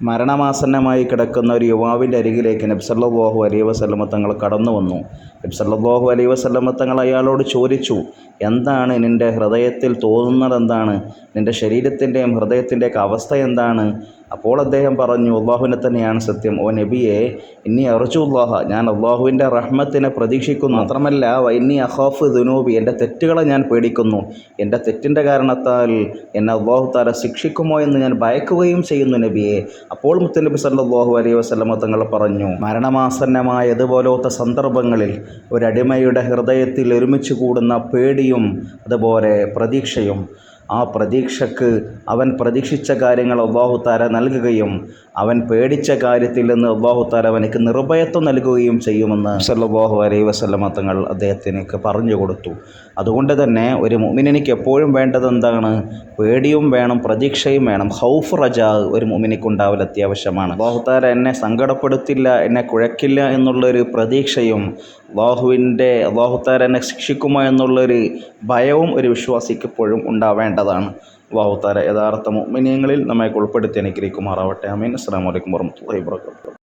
മരണമാസന്നമായി കിടക്കുന്ന ഒരു യുവാവിന്റെ അരികിലേക്ക് നബ്സല്ലാഹു അലൈ വസല്ലമ തങ്ങൾ കടന്നു വന്നു. നബ്സല്ലാഹു അലൈ വസല്ലമ തങ്ങൾ അയാളോട് ചോദിച്ചു എന്താണ് നിന്റെ ഹൃദയത്തിൽ തോന്നുന്നത് എന്താണ് നിന്റെ ശരീരത്തിന്റെയും ഹൃദയത്തിന്റെയൊക്കെ അവസ്ഥ എന്താണ്? അപ്പോൾ അദ്ദേഹം പറഞ്ഞു അള്ളാഹുവിനെ തന്നെയാണ് സത്യം. ഓ നബിയെ ഇന്നി അള്ളാഹ ഞാൻ അള്ളാഹുവിന്റെ റഹ്മത്തിനെ പ്രതീക്ഷിക്കുന്നു. മാത്രമല്ല ഇന്നി അഹാഫ് ദുനൂബി എന്റെ തെറ്റുകളെ ഞാൻ പേടിക്കുന്നു. എന്റെ തെറ്റിന്റെ കാരണത്താൽ എന്നെ അള്ളാഹു താര ശിക്ഷിക്കുമോ എന്ന് ഞാൻ ഭയക്കുകയും ചെയ്യുന്നു നബിയെ. അപ്പോൾ മുത്തനബി സല്ലല്ലാഹു അലൈ വസ്ലമ തങ്ങൾ പറഞ്ഞു മരണമാസന്നമായ ഇതുപോലത്തെ സന്ദർഭങ്ങളിൽ ഒരടിമയുടെ ഹൃദയത്തിൽ ഒരുമിച്ച് കൂടുന്ന പേടിയും അതുപോലെ പ്രതീക്ഷയും ആ പ്രതീക്ഷക്ക് അവൻ പ്രതീക്ഷിച്ച കാര്യങ്ങൾ അള്ളാഹു താര നൽകുകയും അവൻ പേടിച്ച കാര്യത്തിൽ നിന്ന് അള്ളാഹു താര അവനക്ക് നിർഭയത്വം നൽകുകയും ചെയ്യുമെന്ന് സല്ലാഹു അലൈ വസല്ലമ തങ്ങൾ അദ്ദേഹത്തിനൊക്കെ പറഞ്ഞു കൊടുത്തു. അതുകൊണ്ട് തന്നെ ഒരു മുമിനിക്ക് എപ്പോഴും വേണ്ടത് എന്താണ്? പേടിയും വേണം പ്രതീക്ഷയും വേണം. ഹൗഫ് റജാ ഒരു മുമിനിക്കുണ്ടാവൽ അത്യാവശ്യമാണ്. അള്ളാഹു താര എന്നെ സങ്കടപ്പെടുത്തില്ല എന്നെ കുഴക്കില്ല എന്നുള്ളൊരു പ്രതീക്ഷയും അള്ളാഹുവിന്റെ അള്ളാഹു താര എന്നെ ശിക്ഷിക്കുമോ എന്നുള്ളൊരു ഭയവും ഒരു വിശ്വാസിക്ക് എപ്പോഴും ഉണ്ടാവേണ്ടതാണ്. അള്ളാഹു താര യഥാർത്ഥ മുമിനിയങ്ങളിൽ നമ്മെ ഉൾപ്പെടുത്തി അനുഗ്രഹിക്കുമാറാവട്ടെ. അമീൻ അസ്സാം വലൈക്കും വർഹമത്തുള്ളാഹി വാബർക്കാത്തു